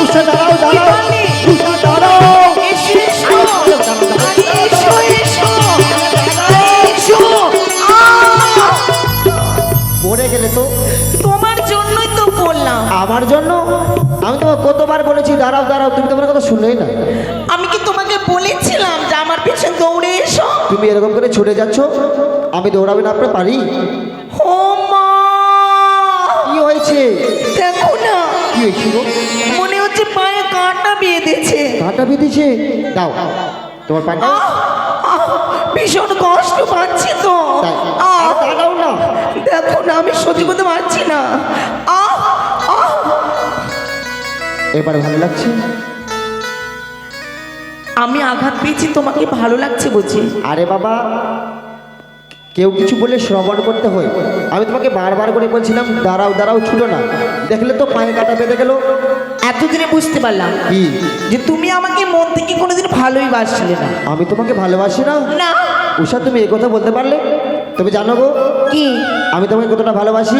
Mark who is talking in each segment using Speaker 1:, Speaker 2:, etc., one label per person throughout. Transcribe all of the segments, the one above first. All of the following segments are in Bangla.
Speaker 1: উষা দাঁড়াও দাঁড়াও। উষা দাঁড়াও।
Speaker 2: এসো এসো। আরে এসো। এসো এসো আহ!
Speaker 1: পড়ে গেলে তো
Speaker 2: তোমার জন্যই তো বললাম।
Speaker 1: আমার জন্য? আমি তোমাকে কতবার বলেছি দাঁড়াও দাঁড়াও তুমি তোমার কথা শুনলেই না।
Speaker 2: আমি কি তোমাকে বলেছিলাম যে আমার পেছনে দৌড়ে এসো?
Speaker 1: তুমি এরকম করে ছুটে যাচ্ছ আমি দৌড়াবে না আপনার পারি
Speaker 2: ও মা!
Speaker 1: কি হয়েছে?
Speaker 2: দেখো না।
Speaker 1: কি হয়েছে
Speaker 2: বেঁধেছে?
Speaker 1: কাঁটা দাও। তোমার পাটা!
Speaker 2: ভীষণ কষ্ট পাচ্ছি তো।
Speaker 1: দাঁড়াও না।
Speaker 2: দেখো না আমি সহ্য করতে পারছি না!
Speaker 1: এবার ভালো লাগছে?
Speaker 2: আমি আঘাত পেয়েছি তোমাকে ভালো লাগছে বুঝি?
Speaker 1: আরে বাবা কেউ কিছু বলে শ্রবণ করতে হয়। আমি তোমাকে বারবার করে বলছিলাম দাঁড়াও দাঁড়াও ছুটো না। দেখলে তো পায়ে কাটা বেঁধে গেল।
Speaker 2: এতদিনে বুঝতে পারলাম
Speaker 1: কি?
Speaker 2: যে তুমি আমাকে মন থেকে কোনোদিন ভালোই বাসছিলে না।
Speaker 1: আমি তোমাকে ভালোবাসি না?
Speaker 2: না।
Speaker 1: উষা তুমি এই কথা বলতে পারলে? তুমি জানো গো?
Speaker 2: কি?
Speaker 1: আমি তোমাকে কতটা ভালোবাসি?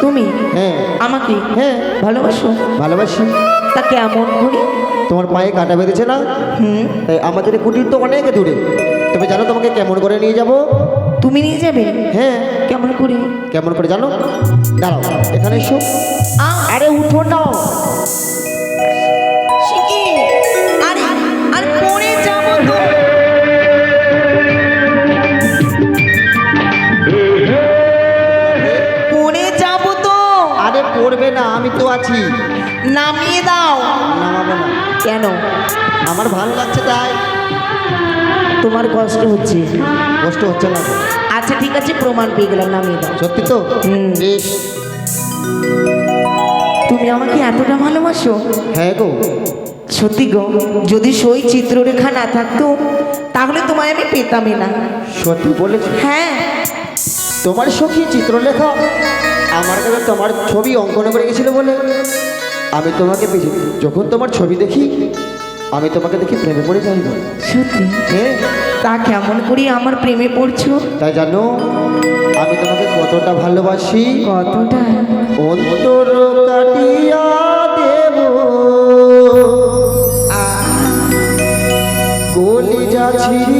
Speaker 2: তুমি?
Speaker 1: হ্যাঁ।
Speaker 2: আমাকে?
Speaker 1: হ্যাঁ।
Speaker 2: ভালোবাসো?
Speaker 1: ভালোবাসি।
Speaker 2: তা কেমন করি?
Speaker 1: তোমার পায়ে কাটা বেঁধেছে না?
Speaker 2: হুম।
Speaker 1: তাই আমাদের কুটির তো অনেক দূরে। তুমি জানো তোমাকে কেমন করে নিয়ে যাব?
Speaker 2: তুমি নিয়ে যাবে?
Speaker 1: হ্যাঁ।
Speaker 2: কেমন করে?
Speaker 1: কেমন করে জানো? দাঁড়াও এখানে এসো। আরে উঠো না। পড়বে না আমি তো আছি।
Speaker 2: নামিয়ে দাও।
Speaker 1: নামাবো না।
Speaker 2: কেন?
Speaker 1: আমার ভালো লাগছে তাই।
Speaker 2: তোমার কষ্ট হচ্ছে।
Speaker 1: কষ্ট হচ্ছে না।
Speaker 2: আচ্ছা ঠিক আছে প্রমাণ পেয়ে গেলাম নামিয়ে দাও।
Speaker 1: সত্যি তো? বেশ।
Speaker 2: তুমি আমাকে এতটা ভালোবাসো?
Speaker 1: হ্যাঁ গো।
Speaker 2: সত্যি গো যদি সই চিত্ররেখা না থাকতো তাহলে তোমায় আমি পেতামই না।
Speaker 1: সত্যি বলেছ?
Speaker 2: হ্যাঁ।
Speaker 1: তোমার সখী চিত্রলেখা? আমার কাছে তোমার ছবি অঙ্কন করে গেছিল বলে। আমি তোমাকে পেয়েছি। যখন তোমার ছবি দেখি আমি তোমাকে দেখি প্রেমে পড়ে যাইব
Speaker 2: সত্যি?
Speaker 1: হ্যাঁ।
Speaker 2: তা কেমন করি আমার প্রেমে পড়ছো?
Speaker 1: তাই জানো আমি তোমাকে কতটা ভালোবাসি।
Speaker 2: কতটা?
Speaker 1: অন্তর কাটিয়া দেব। ছিড়িয়া দেব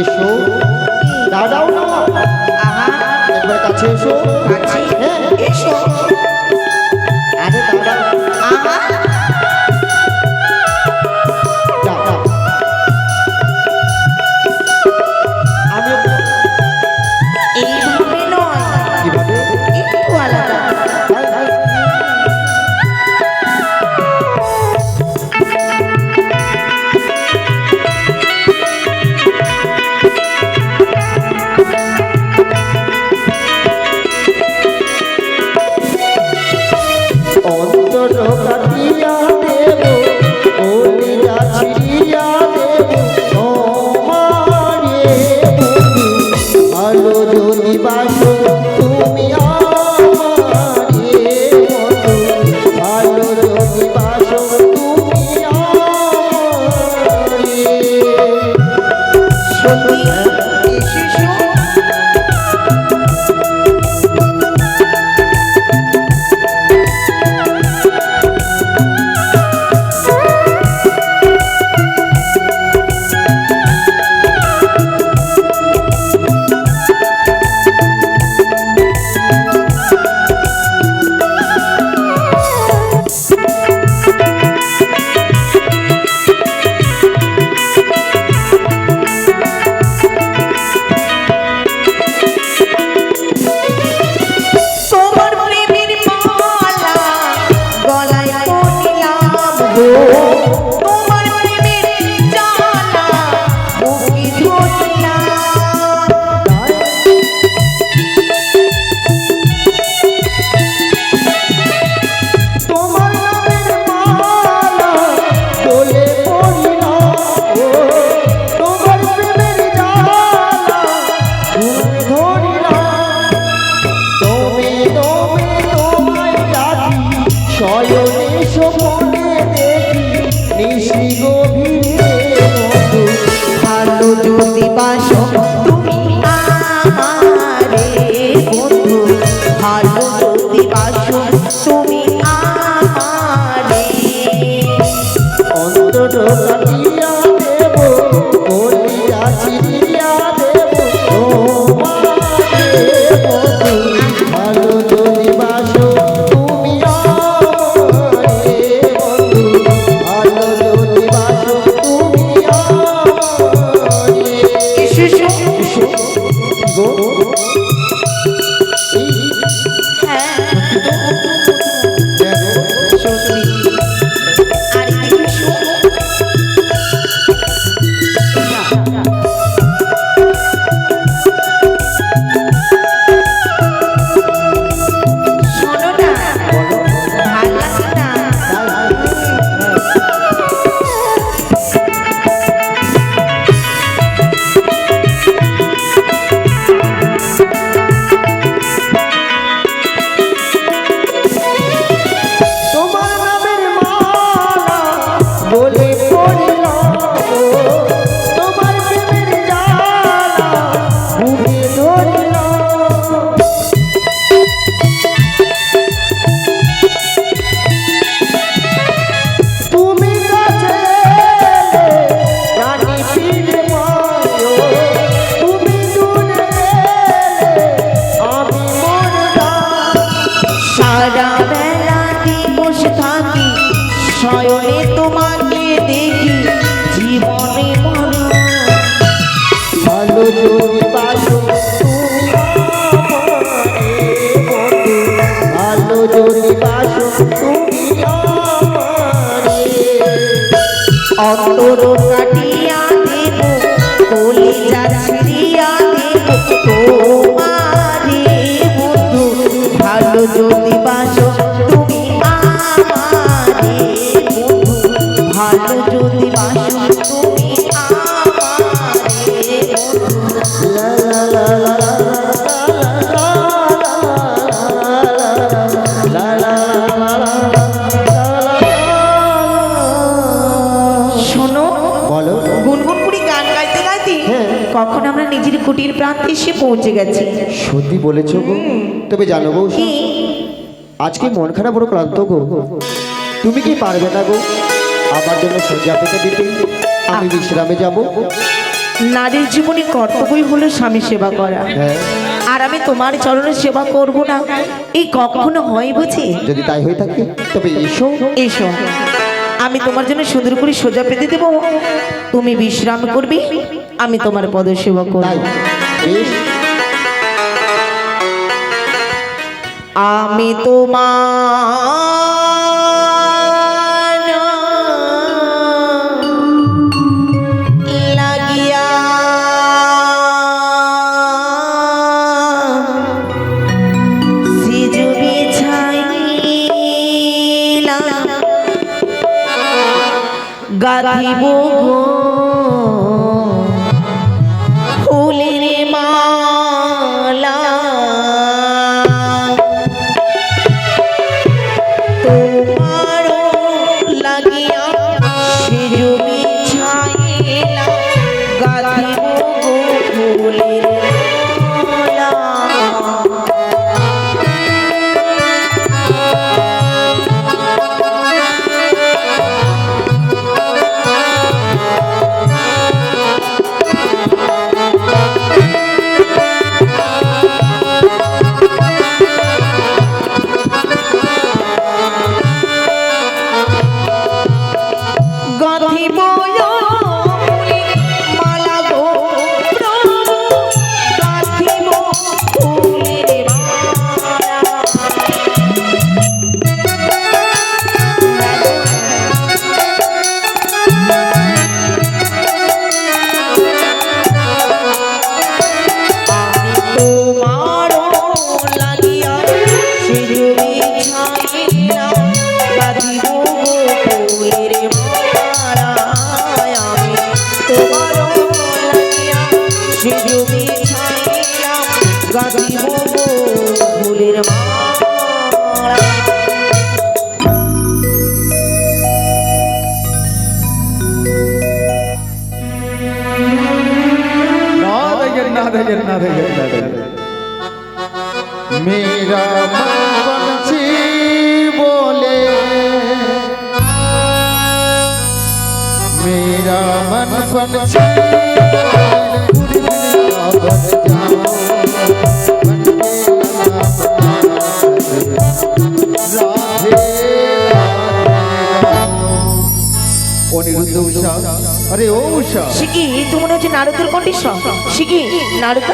Speaker 1: এসো। দাঁড়াও না একবার কাছে এসো। অন্তর শয়নে তোমাকে দেখি জীবনে মনে ভালো
Speaker 2: পৌঁছে গেছি।
Speaker 1: সত্যি বলেছ গো? তবে জানো গো আজকে মন খারাপ বড় ক্লান্ত গো। তুমি কি পারবে না গো? আমার জন্য সোজা পেতে দিতে। আমি বিশ্রামে যাব।
Speaker 2: নারীর জীবনে কর্তব্যই হলো স্বামী সেবা করা।
Speaker 1: হ্যাঁ।
Speaker 2: আর আমি তোমার চরণে সেবা করব না। এই কখনো হয় বুঝি?
Speaker 1: যদি তাই হয়ে থাকে তবে এসো।
Speaker 2: এসো। আমি তোমার জন্য সুন্দর করে সোজা পেতে দেবো। তুমি বিশ্রাম করবে। আমি তোমার পদ সেবা করব
Speaker 1: বেশ।
Speaker 2: আমি তোমার লাগিয়া সিজুরি ছাইলাম গাধিব গো
Speaker 3: नारायण नारायण नारायण मेरा मन बंसी बोले मेरा मन बंसी অনিরুদ্ধ উষা আরে ও উষা
Speaker 2: শিখি তুমি মনে হচ্ছে নারদের কন্ডিশন শিখি নারদ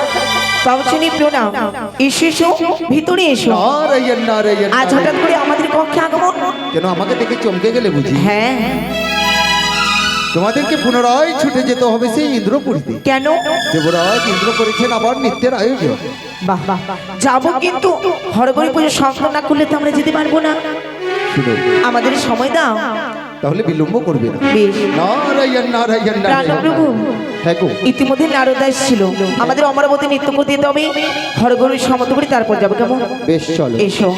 Speaker 2: পাবচনি প্রণাম। এসো এসো ভিতরে এসো।
Speaker 3: নারায়ণ নারায়ণ
Speaker 2: আজ হঠাৎ করে আমাদের কক্ষে আগমন।
Speaker 3: কেন আমাকে দেখে চমকে গেলে বুঝি।
Speaker 2: হ্যাঁ।
Speaker 3: তোমাদেরকে পুনরায় ছুটে যেতে হবে সেই ইন্দ্রপুরীতে।
Speaker 2: কেন?
Speaker 3: দেবরাজ ইন্দ্র করেছেন আবার নিত্যের আয়োজন।
Speaker 2: বাহ বাহ যাব কিন্তু। হরগরি পুজো সম্পন্ন না করলে তো আমরা যেতে পারব না। আমাদের সময় দাও।
Speaker 3: তাহলে বিলম্ব করবে না। নারায়ণ নারায়ণ নারায়ণ।
Speaker 1: হ্যাঁ গো।
Speaker 2: ইতিমধ্যে নারদাস ছিল আমাদের অমরাবতী নৃত্য করতে যেতে হবে। হরগরি সমত করে তারপর যাব কেমন?
Speaker 1: বেশ চলো।
Speaker 2: এসো।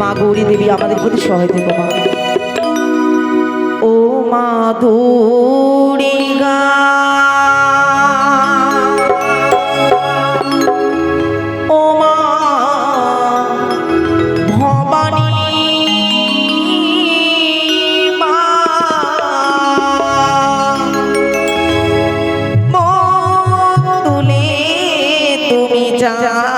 Speaker 2: মা গৌরী দেবী আমাদের প্রতি সহায় থেকো মা। ও মা দুর্গা ও তুমি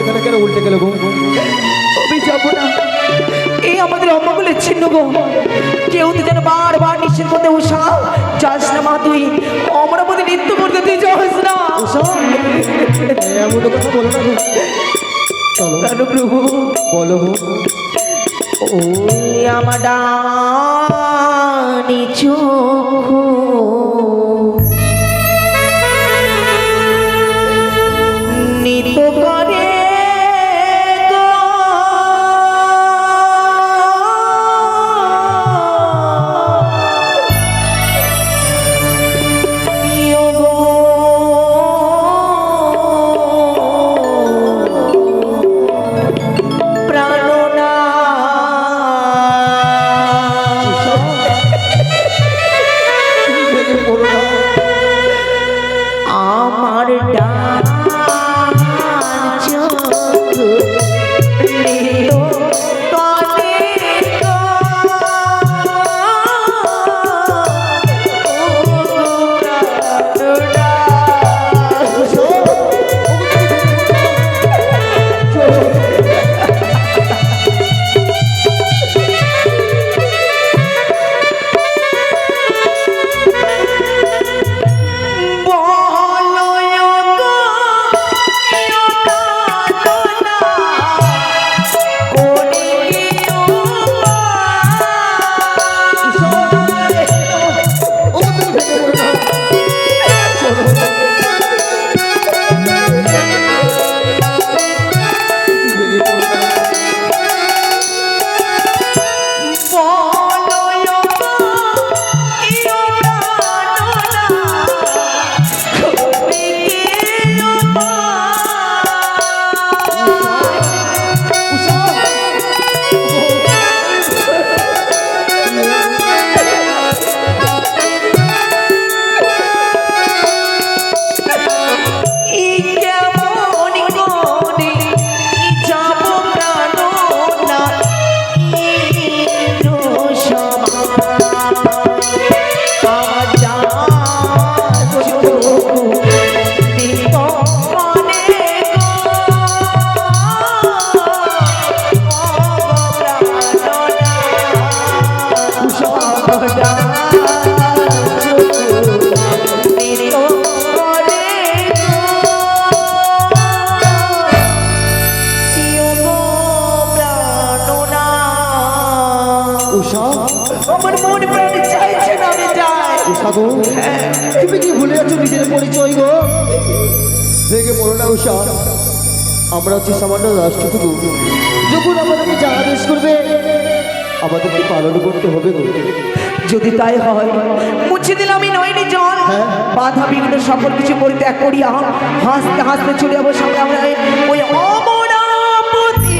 Speaker 1: ঘরে তাহলে কেন উল্টে গেল গো?
Speaker 2: আমি যাব না। এই আমাদের অম্মাগুলো ছিন্ন গো। কেউ তো যেন বারবার নিশ্চিত করতে উষা যাস না মা তুই। আমরা মধ্যে নৃত্য করতে তুই যাস না।
Speaker 1: উষা এমন কথা বলো না গো। চলো।
Speaker 2: কেন প্রভু
Speaker 1: বলো
Speaker 2: ওই আমার ডানি চোখ।
Speaker 1: না।
Speaker 2: আমার মন প্রাণ চাইছে না আমি যাই
Speaker 1: উষা তুমি কি ভুলে যাচ্ছ নিজের পরিচয় গো? ভেঙে পড়ো না উষা। আমরা হচ্ছে সামান্য রাষ্ট্রটুকু যখন আমাদেরকে যা আদেশ করবে আমাদেরকে পালন করতে হবে গো।
Speaker 2: যদি তাই হয় মুছে দিলাম নয়নি জল।
Speaker 1: হ্যাঁ।
Speaker 2: বাধা বিঘ্ন সকল কিছু পরিত্যাগ করিয়া হাসতে হাসতে চলে যাব সামনে আমরা ওই অমরাপতি